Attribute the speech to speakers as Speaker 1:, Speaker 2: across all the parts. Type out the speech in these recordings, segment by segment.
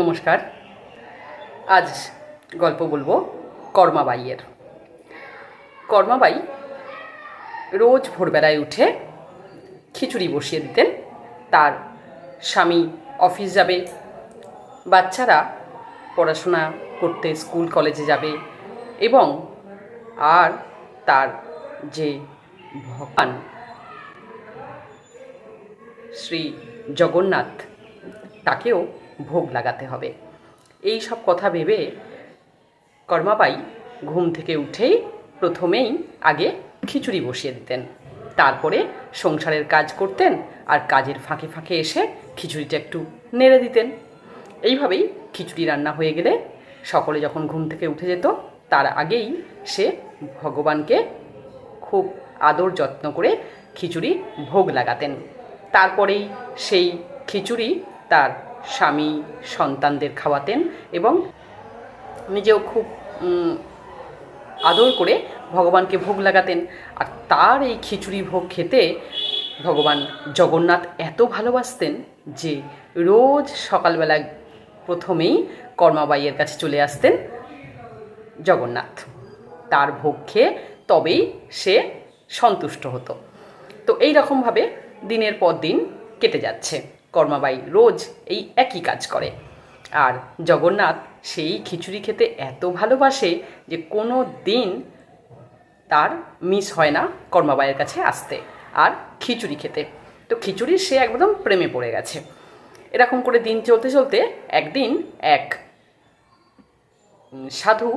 Speaker 1: নমস্কার। আজ গল্প বলব কর্মাবাইয়ের কর্মাবাই রোজ ভোরবেলায় উঠে খিচুড়ি বসিয়ে দিতেন। তার স্বামী অফিস যাবে, বাচ্চারা পড়াশোনা করতে স্কুল, কলেজে যাবে এবং আর তার যে ভগবান শ্রী জগন্নাথ, তাকেও ভোগ লাগাতে হবে। এই সব কথা ভেবে কর্মাবাই ঘুম থেকে উঠেই প্রথমেই আগে খিচুড়ি বসিয়ে দিতেন। তারপরে সংসারের কাজ করতেন আর কাজের ফাঁকে ফাঁকে এসে খিচুড়িটা একটু নেড়ে দিতেন। এইভাবেই খিচুড়ি রান্না হয়ে গেলে সকলে যখন ঘুম থেকে উঠে যেত, তার আগেই সে ভগবানকে খুব আদর যত্ন করে খিচুড়ি ভোগ লাগাতেন। তারপরেই সেই খিচুড়ি তার স্বামী সন্তানদের খাওয়াতেন এবং নিজেও খুব আদর করে ভগবানকে ভোগ লাগাতেন। আর তার এই খিচুড়ি ভোগ খেতে ভগবান জগন্নাথ এত ভালোবাসতেন যে রোজ সকালবেলা প্রথমেই কর্মাবাইয়ের কাছে চলে আসতেন জগন্নাথ। তার ভোগ খেয়ে তবেই সে সন্তুষ্ট হতো। তো এই রকমভাবে দিনের পর দিন কেটে যাচ্ছে। কর্মাবাই রোজ এই একই কাজ করে। আর জগন্নাথ সেই খিচুড়ি খেতে এত ভালোবাসে যে কোনো দিন তার মিস হয় না কর্মাবাইয়ের কাছে আসতে আর খিচুড়ি খেতে। তো খিচুড়ি সে একদম প্রেমে পড়ে গেছে। এরকম করে দিন চলতে চলতে একদিন এক সাধু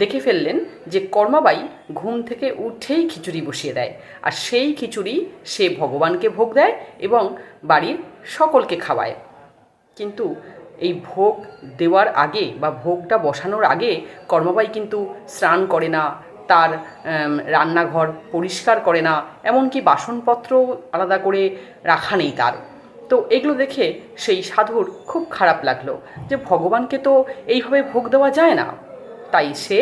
Speaker 1: দেখে ফেললেন যে কর্মাবাই ঘুম থেকে উঠেই খিচুড়ি বসিয়ে দেয়। আর সেই খিচুড়ি সে ভগবানকে ভোগ দেয় এবং বাড়ির সকলকে খাওয়ায়। কিন্তু এই ভোগ দেওয়ার আগে বা ভোগটা বসানোর আগে কর্মাবাই কিন্তু স্নান করে না, তার রান্নাঘর পরিষ্কার করে না, এমনকি বাসনপত্র আলাদা করে রাখা নেই তার। তো এগুলো দেখে সেই সাধুর খুব খারাপ লাগল যে ভগবানকে তো এইভাবে ভোগ দেওয়া যায় না। তাই সে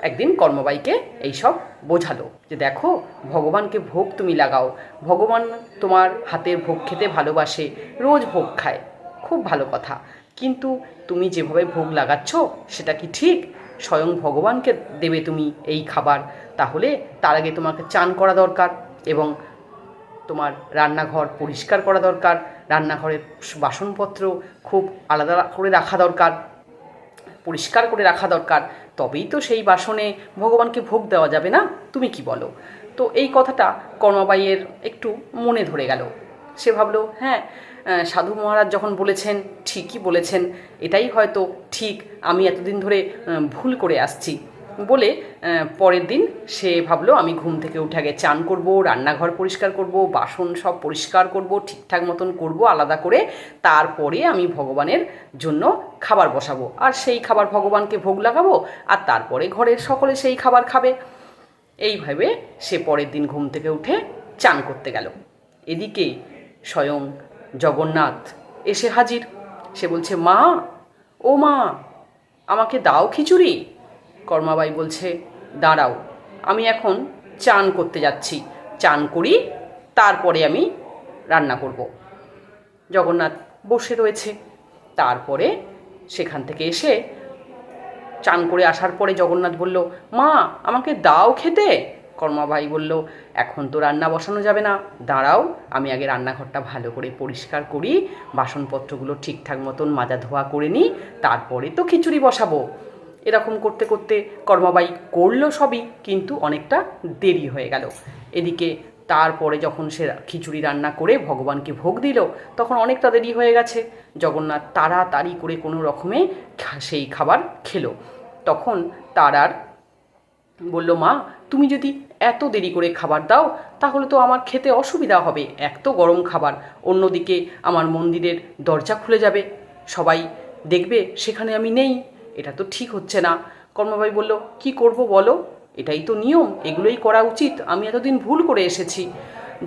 Speaker 1: একদিন কর্মবাইকে এইসব বোঝালো যে দেখো, ভগবানকে ভোগ তুমি লাগাও। ভগবান তোমার হাতের ভোগ খেতে ভালোবাসে, রোজ ভোগ খায়। খুব ভালো কথা। কিন্তু তুমি যেভাবে ভোগ লাগাচ্ছ, সেটা কি ঠিক? স্বয়ং ভগবানকে দেবে তুমি এই খাবার। তাহলে তার আগে তোমাকে চান করা দরকার এবং তোমার রান্নাঘর পরিষ্কার করা দরকার, রান্নাঘরের বাসনপত্র খুব আলাদা করে রাখা দরকার, পরিষ্কার করে রাখা দরকার, তবেই তো সেই বাসনে ভগবানকে ভোগ দেওয়া যাবে না? তুমি কি বলো? তো এই কথাটা কর্মাবাইয়ের একটু মনে ধরে গেল। সে ভাবলো হ্যাঁ সাধু মহারাজ যখন বলেছেন, ঠিকই বলেছেন। এটাই হয়তো ঠিক। আমি এতদিন ধরে ভুল করে আসছি। বলে পরের দিন সে ভাবলো, আমি ঘুম থেকে উঠে আগে চান করব, রান্নাঘর পরিষ্কার করব, বাসন সব পরিষ্কার করব, ঠিকঠাক মতন করব, আলাদা করে তারপরে আমি ভগবানের জন্য খাবার বসাবো। আর সেই খাবার ভগবানকে ভোগ লাগাবো, আর তারপরে ঘরের সকলে সেই খাবার খাবে। এইভাবে সে পরের দিন ঘুম থেকে উঠে চান করতে গেল। এদিকে স্বয়ং জগন্নাথ এসে হাজির। সে বলছে, মা, ও মা, আমাকে দাও খিচুড়ি। কর্মাবাই বলছে, দাঁড়াও, আমি এখন চান করতে যাচ্ছি। চান করি, তারপরে আমি রান্না করব। জগন্নাথ বসে রয়েছে। তারপরে সেখান থেকে এসে চান করে আসার পরে জগন্নাথ বলল, মা, আমাকে দাও খেতে। কর্মাভাই বলল, এখন তো রান্না বসানো যাবে না। দাঁড়াও, আমি আগে রান্নাঘরটা ভালো করে পরিষ্কার করি, বাসনপত্রগুলো ঠিকঠাক মতন মাজা ধোয়া করে নিই তারপরে তো খিচুড়ি বসাবো। এরকম করতে করতে কর্মাবাই করল সবই, কিন্তু অনেকটা দেরি হয়ে গেল। এদিকে তারপরে যখন সে খিচুড়ি রান্না করে ভগবানকে ভোগ দিল, তখন অনেকটা দেরি হয়ে গেছে। জগন্নাথ তাড়াতাড়ি করে কোনো রকমে সেই খাবার খেলো। তখন তার আর বলল, মা, তুমি যদি এত দেরি করে খাবার দাও, তাহলে তো আমার খেতে অসুবিধা হবে। এক তো গরম খাবার, অন্যদিকে আমার মন্দিরের দরজা খুলে যাবে। সবাই দেখবে সেখানে আমি নেই। এটা তো ঠিক হচ্ছে না। কর্মবাই বলল, কি করব বলো? এটাই তো নিয়ম, এগুলোই করা উচিত। আমি এতদিন ভুল করে এসেছি।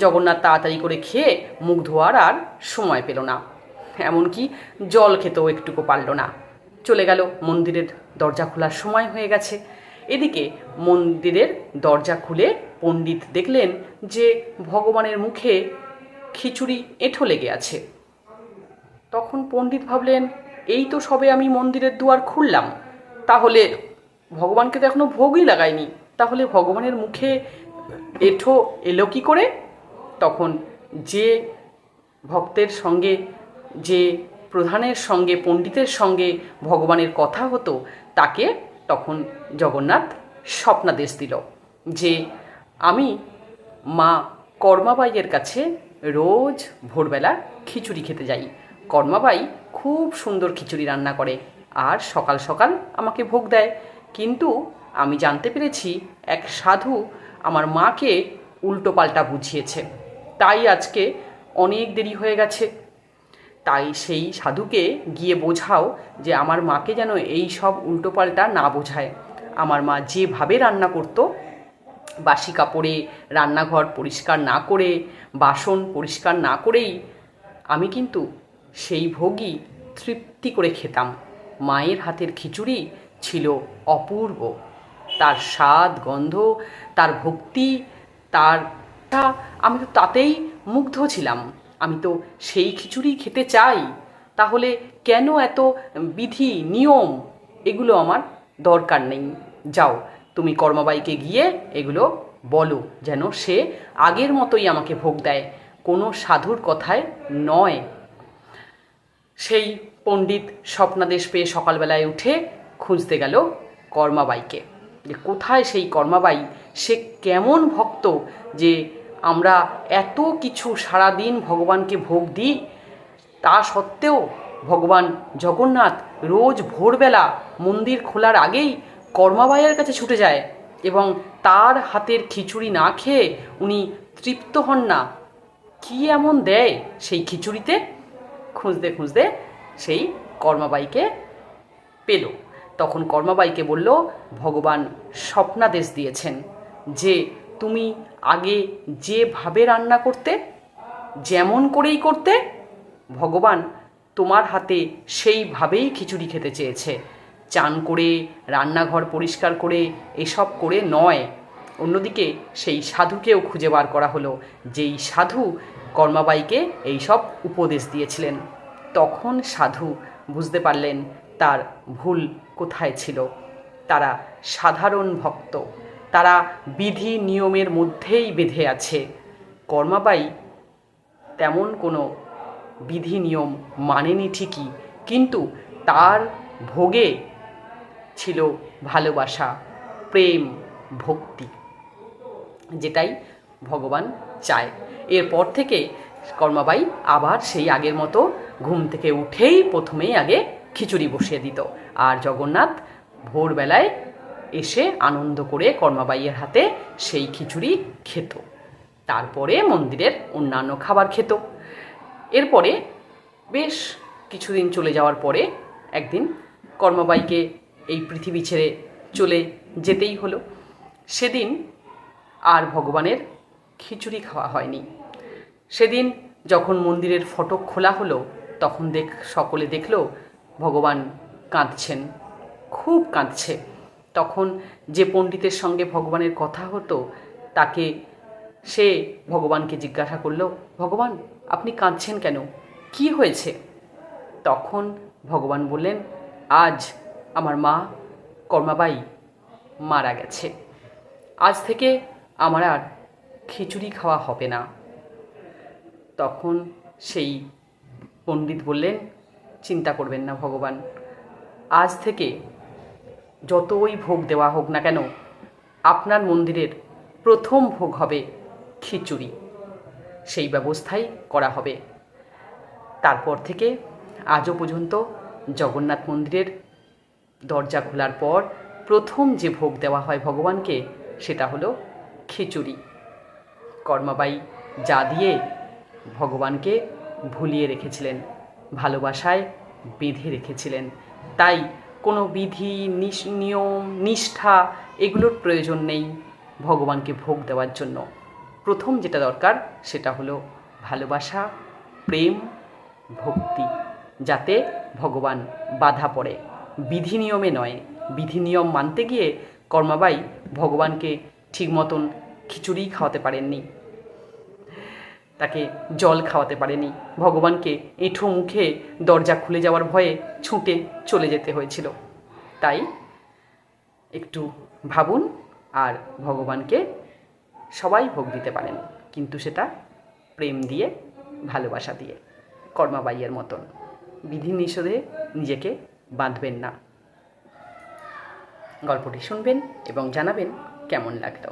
Speaker 1: জগন্নাথ তাড়াতাড়ি করে খেয়ে মুখ ধোয়ার আর সময় পেল না। এমনকি জল খেতেও একটুকু পারল না। চলে গেল মন্দিরের দরজা খোলার সময় হয়ে গেছে। এদিকে মন্দিরের দরজা খুলে পণ্ডিত দেখলেন যে ভগবানের মুখে খিচুড়ি এঁঠো লেগে আছে। তখন পণ্ডিত ভাবলেন এই তো সবে আমি মন্দিরের দুয়ার খুললাম। তাহলে ভগবানকে তো এখনও ভোগই লাগাইনি। তাহলে ভগবানের মুখে এঠো এলো কি করে? তখন যে ভক্তের সঙ্গে, যে প্রধানের সঙ্গে, পণ্ডিতের সঙ্গে ভগবানের কথা হতো, তাকে তখন জগন্নাথ স্বপ্নাদেশ দিল যে, আমি মা কর্মাবাইয়ের কাছে রোজ ভোরবেলা খিচুড়ি খেতে যাই। কর্মাবাই খুব সুন্দর খিচুড়ি রান্না করে আর সকাল সকাল আমাকে ভোগ দেয়। কিন্তু আমি জানতে পেরেছি এক সাধু আমার মাকে উল্টো পাল্টা বুঝিয়েছে। তাই আজকে অনেক দেরি হয়ে গেছে। তাই সেই সাধুকে গিয়ে বোঝাও যে আমার মাকে যেন এই সব উল্টোপাল্টা না বোঝায়। আমার মা যেভাবে রান্না করতো, বাসি কাপড়ে রান্নাঘর পরিষ্কার না করে, বাসন পরিষ্কার না করেই আমি কিন্তু সেই ভোগই তৃপ্তি করে খেতাম। মায়ের হাতের খিচুড়ি ছিল অপূর্ব। তার স্বাদ, গন্ধ, তার ভক্তি, তার আমি তো তাতেই মুগ্ধ ছিলাম। আমি তো সেই খিচুড়ি খেতে চাই। তাহলে কেন এত বিধি, নিয়ম এগুলো আমার দরকার নেই। যাও, তুমি কর্মবাইকে গিয়ে এগুলো বলো যেন সে আগের মতোই আমাকে ভোগ দেয়। কোনো সাধুর কথায় নয়। সেই পণ্ডিত স্বপ্নাদেশ পেয়ে সকালবেলায় উঠে খুঁজতে গেল কর্মাবাইকে। যে কোথায় সেই কর্মাবাই? সে কেমন ভক্ত যে আমরা এত কিছু সারাদিন ভগবানকে ভোগ দিই, তা সত্ত্বেও ভগবান জগন্নাথ রোজ ভোরবেলা মন্দির খোলার আগেই কর্মাবাইয়ের কাছে ছুটে যায় এবং তার হাতের খিচুড়ি না খেয়ে উনি তৃপ্ত হন না। কি এমন দেয় সেই খিচুড়িতে? খুঁজতে খুঁজতে সেই কর্মাবাইকে পেল। তখন কর্মাবাইকে বলল, ভগবান স্বপ্নাদেশ দিয়েছেন যে তুমি আগে যেভাবে রান্না করতে, যেমন করেই করতে, ভগবান তোমার হাতে সেইভাবেই খিচুড়ি খেতে চেয়েছে। চান করে, রান্নাঘর পরিষ্কার করে, এসব করে নয়। অন্যদিকে সেই সাধুকেও খুঁজে বার করা হলো, যেই সাধু কর্মাবাইকে এইসব উপদেশ দিয়েছিলেন। তখন সাধু বুঝতে পারলেন তার ভুল কোথায় ছিল। তারা সাধারণ ভক্ত। তারা বিধি নিয়মের মধ্যেই বেঁধে আছে। কর্মাবাই তেমন কোনো বিধি নিয়ম মানেনি ঠিকই, কিন্তু তার ভোগে ছিল ভালোবাসা, প্রেম, ভক্তি, যেটাই ভগবান চায়। এরপর থেকে কর্মাবাই আবার সেই আগের মতো ঘুম থেকে উঠেই প্রথমেই আগে খিচুড়ি বসিয়ে দিত। আর জগন্নাথ ভোরবেলায় এসে আনন্দ করে কর্মাবাইয়ের হাতে সেই খিচুড়ি খেত। তারপরে মন্দিরের অন্যান্য খাবার খেত। এরপরে বেশ কিছুদিন চলে যাওয়ার পরে একদিন কর্মবাইকে এই পৃথিবী ছেড়ে চলে যেতেই হলো। সেদিন আর ভগবানের খিচুড়ি খাওয়া হয়নি। সেদিন যখন মন্দিরের ফটক খোলা হলো, তখন দেখ, সকলে দেখল, ভগবান কাঁদছেন, খুব কাঁদছে। তখন যে পণ্ডিতের সঙ্গে ভগবানের কথা হতো, তাকে সে ভগবানকে জিজ্ঞাসা করল, ভগবান, আপনি কাঁদছেন কেন? কি হয়েছে? তখন ভগবান বললেন, আজ আমার মা কর্মাবাই মারা গেছে। আজ থেকে আমার আর খিচুড়ি খাওয়া হবে না। তখন সেই পণ্ডিত বললেন, চিন্তা করবেন না ভগবান। আজ থেকে যতই ভোগ দেওয়া হোক না কেন, আপনার মন্দিরের প্রথম ভোগ হবে খিচুড়ি। সেই ব্যবস্থাই করা হবে। তারপর থেকে আজও পর্যন্ত জগন্নাথ মন্দিরের দরজা খোলার পর প্রথম যে ভোগ দেওয়া হয় ভগবানকে, সেটা হলো খিচুড়ি। কর্মাবাই যা দিয়ে ভগবানকে ভুলিয়ে রেখেছিলেন, ভালোবাসায় বেঁধে রেখেছিলেন। তাই কোনো বিধি নিয়ম, নিষ্ঠা এগুলোর প্রয়োজন নেই ভগবানকে ভোগ দেওয়ার জন্য। প্রথম যেটা দরকার সেটা হলো ভালোবাসা, প্রেম, ভক্তি, যাতে ভগবান বাধা পড়ে। বিধি নিয়মে নয়, বিধি নিয়ম মানতে গিয়ে কর্মাবাই ভগবানকে ঠিক মতন খিচুড়ি খাওয়াতে পারেননি। তাকে জল খাওয়াতে পারেনি। ভগবানকে এঁঠো মুখে দরজা খুলে যাওয়ার ভয়ে ছুটে চলে যেতে হয়েছিল। তাই একটু ভাবুন আর ভগবানকে সবাই ভোগ দিতে পারেন, কিন্তু সেটা প্রেম দিয়ে, ভালোবাসা দিয়ে, কর্মাবাইয়ের মতন। বিধি নিষেধে নিজেকে বাঁধবেন না। গল্পটি শুনবেন এবং জানাবেন কেমন লাগল